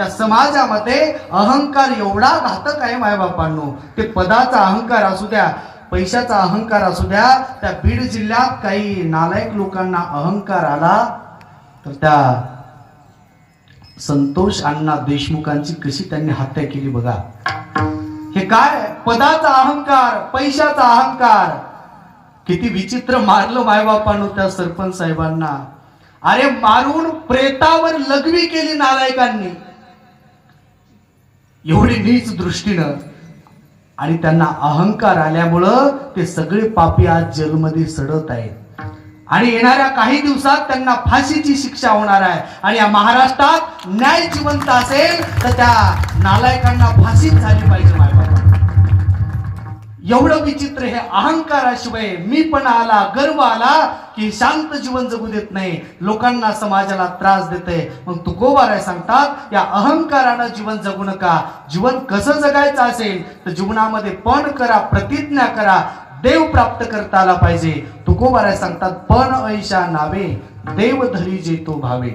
त्या समाजामध्ये अहंकार एवढा घातक आहे मायबापांनो ते पदाचा अहंकार असू द्या पैशाचा अहंकार असू द्या त्या बीड जिल्ह्यात काही नालायक लोकांना अहंकार आला तर त्या संतोष अण्णा देशमुखांची कशी त्यांनी हत्या केली बघा. हे काय? पदाचा अहंकार पैशाचा अहंकार. किती विचित्र मारलं मायबापानं त्या सरपंच साहेबांना. अरे मारून प्रेतावर लघवी केली नालायकांनी. एवढी नीच दृष्टीनं आणि त्यांना अहंकार आल्यामुळं ते सगळे पापी आज जेलमध्ये सडत आहेत. आणि येणाऱ्या काही दिवसात त्यांना फाशीची शिक्षा होणार आहे. आणि या महाराष्ट्रात न्याय जिवंत असेल तर त्या नालायकांना फाशीच झाली पाहिजे मायबाबा एवढं विचित्र हे अहंकाराशिवाय मी पण आला गर्व आला की शांत जीवन जगू देत नाही. लोकांना समाजाला त्रास देते मग तुकोबाराय सांगतात या अहंकारानं जीवन जगू नका. जीवन कसं जगायचं असेल तर जीवनामध्ये पण करा प्रतिज्ञा करा. देव प्राप्त करता आला पाहिजे. तुकोबाराय सांगतात पण ऐशा नावे देव धरी जे तो भावे.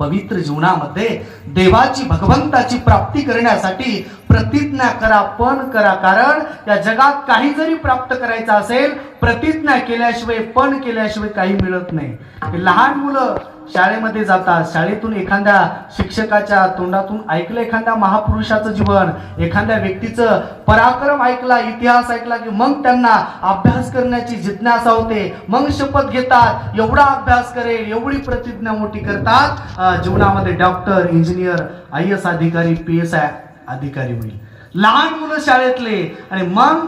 पवित्र जीवनामध्ये देवाची भगवंताची प्राप्ती करण्यासाठी प्रतिज्ञा करा पण करा. कारण या जगात काही जरी प्राप्त करायचं असेल प्रतिज्ञा केल्याशिवाय पण केल्याशिवाय काही मिळत नाही. लहान मुलं शाळेमध्ये जातात. शाळेतून एखाद्या शिक्षकाच्या तोंडातून ऐकलं एखाद्या महापुरुषाचं जीवन एखाद्या व्यक्तीचं पराक्रम ऐकला इतिहास ऐकला की मग त्यांना अभ्यास करण्याची जिज्ञासा होते. मग शपथ घेतात. एवढा अभ्यास करेल एवढी प्रतिज्ञा मोठी करतात. जीवनामध्ये डॉक्टर इंजिनियर आय एस अधिकारी पी एस आय अधिकारी होईल. लहान मुलं शाळेतले आणि मग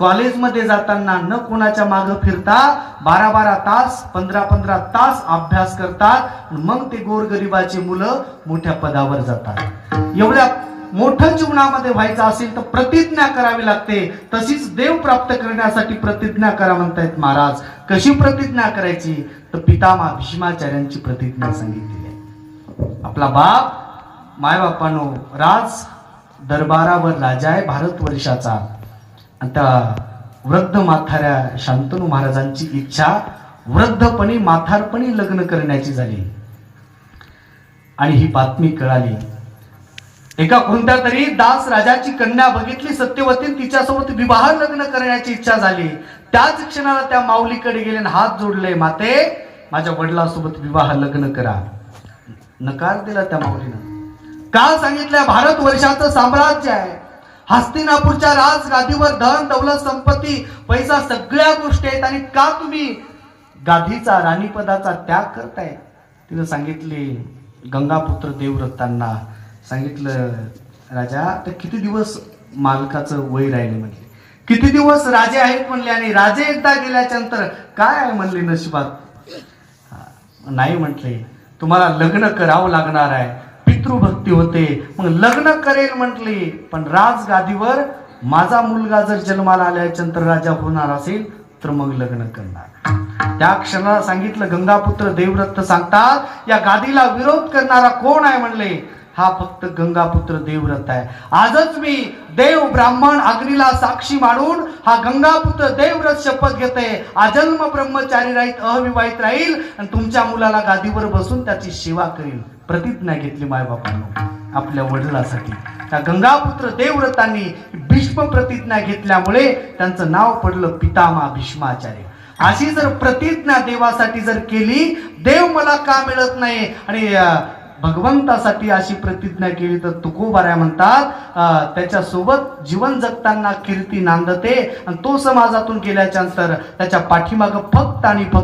कॉलेजमध्ये जाताना न कोणाच्या मागं फिरता बारा बारा तास पंधरा पंधरा तास अभ्यास करतात. मग ते गोरगरिबाची मुलं मोठ्या पदावर जातात. एवढ्या मोठं जीवनामध्ये व्हायचं असेल तर प्रतिज्ञा करावी लागते. तशीच देव प्राप्त करण्यासाठी प्रतिज्ञा करा म्हणतायत महाराज. कशी प्रतिज्ञा करायची? तर पितामा भीष्माचार्यांची प्रतिज्ञा सांगितली आहे. आपला बाप मायबापानो राज दरबारावर राजा आहे भारतवर्षाचा वर्षाचा. त्या वृद्ध माथाऱ्या शांतनू महाराजांची इच्छा वृद्धपणी माथारपणी लग्न करण्याची झाली आणि ही बातमी कळाली एका कोणत्या तरी दास राजाची कन्या बघितली सत्यवती तिच्यासोबत विवाह लग्न करण्याची इच्छा झाली त्याच क्षणाला त्या माऊलीकडे गेले आणि हात जोडले माते माझ्या वडिलासोबत विवाह लग्न करा नकार दिला त्या माऊलीनं का सांगितलं भारत वर्षाचं साम्राज्य आहे हस्तिनापूरच्या राज गादीवर धन दौलत संपत्ती पैसा सगळ्या गोष्टी आहेत आणि का तुम्ही गादीचा राणीपदाचा त्याग करताय? तिनं सांगितले गंगापुत्र देवव्रतांना. सांगितलं राजा तर किती दिवस मालकाचं वय राहिले म्हणले किती दिवस राजे आहेत म्हणले आणि राजे एकदा गेल्याच्यानंतर काय आहे म्हणले नशिबात? नाही म्हटले. तुम्हाला लग्न करावं लागणार आहे. पितृभक्ती होते. मग लग्न करेल म्हटले पण राजगादीवर माझा मुलगा जर जन्माला आल्याच्यानंतर राजा होणार असेल तर मग लग्न करणार. त्या क्षणाला सांगितलं गंगापुत्र देवव्रत सांगतात या गादीला विरोध करणारा कोण आहे? म्हणले हा फक्त गंगापुत्र देवव्रत आहे. आजच मी देव ब्राह्मण अग्नीला साक्षी मानून हा गंगापुत्र देवव्रत शपथ घेते. अजन्म ब्रह्मचारी राहील अविवाहित राहील आणि तुमच्या मुलाला गादीवर बसून त्याची सेवा करील प्रतिज्ञा घेतली मायबापांनो आपल्या वडिलासाठी. त्या गंगापुत्र देवव्रतांनी भीष्म प्रतिज्ञा घेतल्यामुळे त्यांचं नाव पडलं पितामा भीष्माचार्य. अशी जर प्रतिज्ञा देवासाठी जर केली देव मला का मिळत नाही? आणि भगवंतासाठी अशी प्रतिज्ञा केली तर तुकोबाऱ्या म्हणतात त्याच्यासोबत जीवन जगताना कीर्ती नांदते आणि तो समाजातून गेल्याच्यानंतर त्याच्या पाठीमागं फक्त आणि फक्त